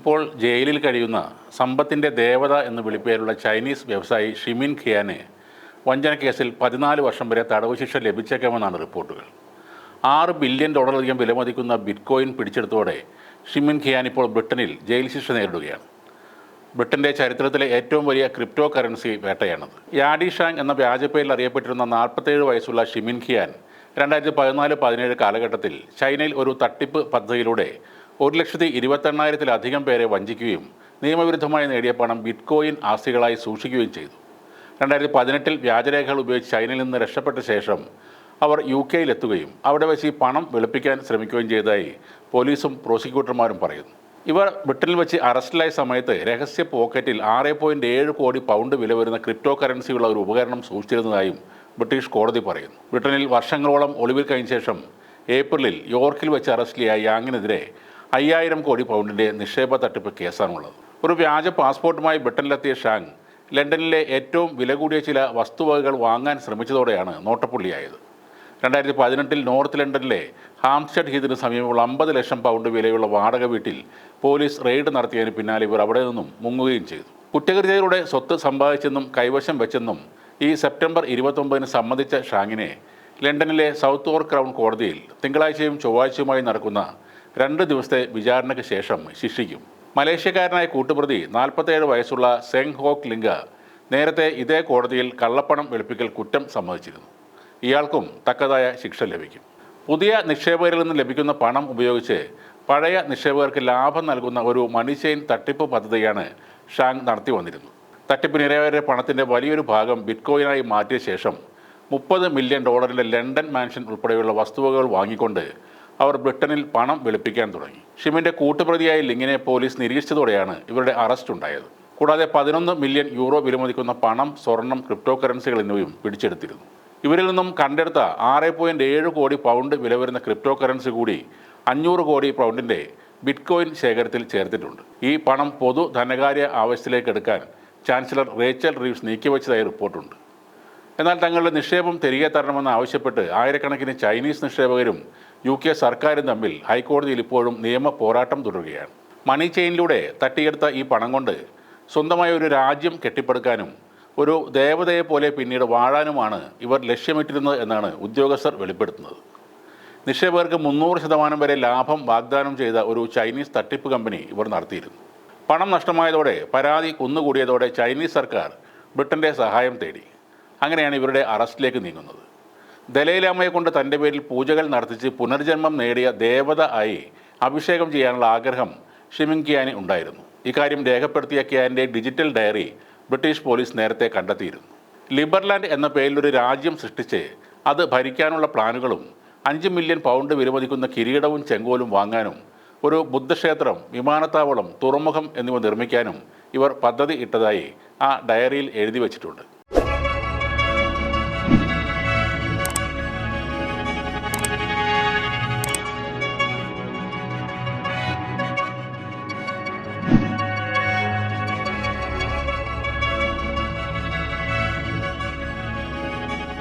ഇപ്പോൾ ജയിലിൽ കഴിയുന്ന സമ്പത്തിന്റെ ദേവത എന്ന് വിളിപ്പേരുള്ള ചൈനീസ് വ്യവസായി ഷിമിൻ ഖിയാനെ വഞ്ചന കേസിൽ പതിനാല് വർഷം വരെ തടവ് ശിക്ഷ ലഭിച്ചേക്കാമെന്നാണ് റിപ്പോർട്ടുകൾ. ആറ് ബില്യൺ ഡോളറിലധികം വിലമതിക്കുന്ന ബിറ്റ്കോയിൻ പിടിച്ചെടുത്തോടെ ഷിമിൻ ഖിയാൻ ഇപ്പോൾ ബ്രിട്ടനിൽ ജയിൽ ശിക്ഷ നേരിടുകയാണ്. ബ്രിട്ടന്റെ ചരിത്രത്തിലെ ഏറ്റവും വലിയ ക്രിപ്റ്റോ കറൻസി വേട്ടയാണത്. യാഡി ഷാങ് എന്ന വ്യാജപ്പേരിൽ അറിയപ്പെട്ടിരുന്ന നാൽപ്പത്തേഴ് വയസ്സുള്ള ഷിമിൻ ഖിയാൻ രണ്ടായിരത്തി പതിനാല് പതിനേഴ് കാലഘട്ടത്തിൽ ചൈനയിൽ ഒരു തട്ടിപ്പ് പദ്ധതിയിലൂടെ ഒരു ലക്ഷത്തി ഇരുപത്തെണ്ണായിരത്തിലധികം പേരെ വഞ്ചിക്കുകയും നിയമവിരുദ്ധമായി നേടിയ പണം ബിറ്റ്കോയിൻ ആസ്തികളായി സൂക്ഷിക്കുകയും ചെയ്തു. രണ്ടായിരത്തി പതിനെട്ടിൽ വ്യാജരേഖകൾ ഉപയോഗിച്ച് ചൈനയിൽ നിന്ന് രക്ഷപ്പെട്ട ശേഷം അവർ യു കെയിലെത്തുകയും അവിടെ വെച്ച് ഈ പണം വെളുപ്പിക്കാൻ ശ്രമിക്കുകയും ചെയ്തതായി പോലീസും പ്രോസിക്യൂട്ടർമാരും പറയുന്നു. ഇവർ ബ്രിട്ടനിൽ വെച്ച് അറസ്റ്റിലായ സമയത്ത് രഹസ്യ പോക്കറ്റിൽ ആറ് പോയിന്റ് ഏഴ് കോടി പൗണ്ട് വില വരുന്ന ക്രിപ്റ്റോ കറൻസിയുള്ള ഒരു ഉപകരണം സൂക്ഷിച്ചിരുന്നതായും ബ്രിട്ടീഷ് കോടതി പറയുന്നു. ബ്രിട്ടനിൽ വർഷങ്ങളോളം ഒളിവിൽ കഴിഞ്ഞ ശേഷം ഏപ്രിലിൽ യോർക്കിൽ വെച്ച് അറസ്റ്റിലായ യാങ്ങിനെതിരെ അയ്യായിരം കോടി പൗണ്ടിന്റെ നിക്ഷേപ തട്ടിപ്പ് കേസാണുള്ളത്. ഒരു വ്യാജ പാസ്പോർട്ടുമായി ബ്രിട്ടനിലെത്തിയ ഷാങ് ലണ്ടനിലെ ഏറ്റവും വില കൂടിയ ചില വസ്തുവകകൾ വാങ്ങാൻ ശ്രമിച്ചതോടെയാണ് നോട്ടപ്പുള്ളിയായത്. രണ്ടായിരത്തി പതിനെട്ടിൽ നോർത്ത് ലണ്ടനിലെ ഹാംസ്റ്റഡ് ഹീതിന് സമീപമുള്ള അമ്പത് ലക്ഷം പൗണ്ട് വിലയുള്ള വാടക വീട്ടിൽ പോലീസ് റെയ്ഡ് നടത്തിയതിന് പിന്നാലെ ഇവർ അവിടെ നിന്നും മുങ്ങുകയും ചെയ്തു. കുറ്റകൃത്യത്തിലൂടെ സ്വത്ത് സമ്പാദിച്ചെന്നും കൈവശം വെച്ചെന്നും ഈ സെപ്റ്റംബർ ഇരുപത്തൊമ്പതിന് സംബന്ധിച്ച ഷാങ്ങിനെ ലണ്ടനിലെ സൗത്ത് ഓർ ക്രൗൺ കോടതിയിൽ തിങ്കളാഴ്ചയും ചൊവ്വാഴ്ചയുമായി നടക്കുന്ന രണ്ട് ദിവസത്തെ വിചാരണയ്ക്ക് ശേഷം ശിക്ഷിക്കും. മലേഷ്യക്കാരനായ കൂട്ടുപ്രതി നാൽപ്പത്തേഴ് വയസ്സുള്ള സെങ് ഹോക് ലിംഗ നേരത്തെ ഇതേ കോടതിയിൽ കള്ളപ്പണം വെളുപ്പിക്കൽ കുറ്റം സമ്മതിച്ചിരുന്നു. ഇയാൾക്കും തക്കതായ ശിക്ഷ ലഭിക്കും. പുതിയ നിക്ഷേപകരിൽ നിന്ന് ലഭിക്കുന്ന പണം ഉപയോഗിച്ച് പഴയ നിക്ഷേപകർക്ക് ലാഭം നൽകുന്ന ഒരു മണി ചെയിൻ തട്ടിപ്പ് പദ്ധതിയാണ് ഷാങ് നടത്തി വന്നിരുന്നു തട്ടിപ്പിനിരയായ പണത്തിന്റെ വലിയൊരു ഭാഗം ബിറ്റ്കോയിനായി മാറ്റിയ ശേഷം മുപ്പത് മില്യൺ ഡോളറിന്റെ ലണ്ടൻ മാൻഷൻ ഉൾപ്പെടെയുള്ള വസ്തുവകകൾ വാങ്ങിക്കൊണ്ട് അവർ ബ്രിട്ടനിൽ പണം വെളുപ്പിക്കാൻ തുടങ്ങി. ഷിമിന്റെ കൂട്ടുപ്രതിയായ ലിങ്ങിനെ പോലീസ് നിരീക്ഷിച്ചതോടെയാണ് ഇവരുടെ അറസ്റ്റ് ഉണ്ടായത്. കൂടാതെ പതിനൊന്ന് മില്യൺ യൂറോ വിലമതിക്കുന്ന പണം സ്വർണം ക്രിപ്റ്റോ കറൻസികൾ എന്നിവയും പിടിച്ചെടുത്തിരുന്നു. ഇവരിൽ നിന്നും കണ്ടെടുത്ത ആറ് പോയിന്റ് ഏഴ് കോടി പൗണ്ട് വില വരുന്ന ക്രിപ്റ്റോ കറൻസി കൂടി അഞ്ഞൂറ് കോടി പൗണ്ടിന്റെ ബിറ്റ്കോയിൻ ശേഖരത്തിൽ ചേർത്തിട്ടുണ്ട്. ഈ പണം പൊതു ധനകാര്യ ആവശ്യത്തിലേക്ക് എടുക്കാൻ ചാൻസലർ റേച്ചൽ റീവ്സ് നീക്കിവെച്ചതായി റിപ്പോർട്ടുണ്ട്. എന്നാൽ തങ്ങളുടെ നിക്ഷേപം തിരികെ തരണമെന്ന് ആവശ്യപ്പെട്ട് ആയിരക്കണക്കിന് ചൈനീസ് നിക്ഷേപകരും യു കെ സർക്കാരും തമ്മിൽ ഹൈക്കോടതിയിൽ ഇപ്പോഴും നിയമ പോരാട്ടം തുടരുകയാണ്. മണി ചെയിനിലൂടെ തട്ടിയെടുത്ത ഈ പണം കൊണ്ട് സ്വന്തമായ ഒരു രാജ്യം കെട്ടിപ്പടുക്കാനും ഒരു ദേവതയെ പോലെ പിന്നീട് വാഴാനുമാണ് ഇവർ ലക്ഷ്യമിട്ടിരുന്നത് എന്നാണ് ഉദ്യോഗസ്ഥർ വെളിപ്പെടുത്തുന്നത്. നിക്ഷേപകർക്ക് മുന്നൂറ് ശതമാനം വരെ ലാഭം വാഗ്ദാനം ചെയ്ത ഒരു ചൈനീസ് തട്ടിപ്പ് കമ്പനി ഇവർ നടത്തിയിരുന്നു. പണം നഷ്ടമായതോടെ പരാതി കുന്നുകൂടിയതോടെ ചൈനീസ് സർക്കാർ ബ്രിട്ടന്റെ സഹായം തേടി. അങ്ങനെയാണ് ഇവരുടെ അറസ്റ്റിലേക്ക് നീങ്ങുന്നത്. ദലൈലാമയെ കൊണ്ട് തന്റെ പേരിൽ പൂജകൾ നടത്തിച്ച് പുനർജന്മം നേടിയ ദേവത ആയി അഭിഷേകം ചെയ്യാനുള്ള ആഗ്രഹം ഷിമിങ് കിയാനി ഉണ്ടായിരുന്നു. ഇക്കാര്യം രേഖപ്പെടുത്തിയ കിയാന്റെ ഡിജിറ്റൽ ഡയറി ബ്രിട്ടീഷ് പോലീസ് നേരത്തെ കണ്ടെത്തിയിരുന്നു. ലിബർലാൻഡ് എന്ന പേരിൽ ഒരു രാജ്യം സൃഷ്ടിച്ച് അത് ഭരിക്കാനുള്ള പ്ലാനുകളും അഞ്ച് മില്യൺ പൗണ്ട് വിലമതിക്കുന്ന കിരീടവും ചെങ്കോലും വാങ്ങാനും ഒരു ബുദ്ധക്ഷേത്രം വിമാനത്താവളം തുറമുഖം എന്നിവ നിർമ്മിക്കാനും ഇവർ പദ്ധതി ഇട്ടതായി ആ ഡയറിയിൽ എഴുതി വച്ചിട്ടുണ്ട്.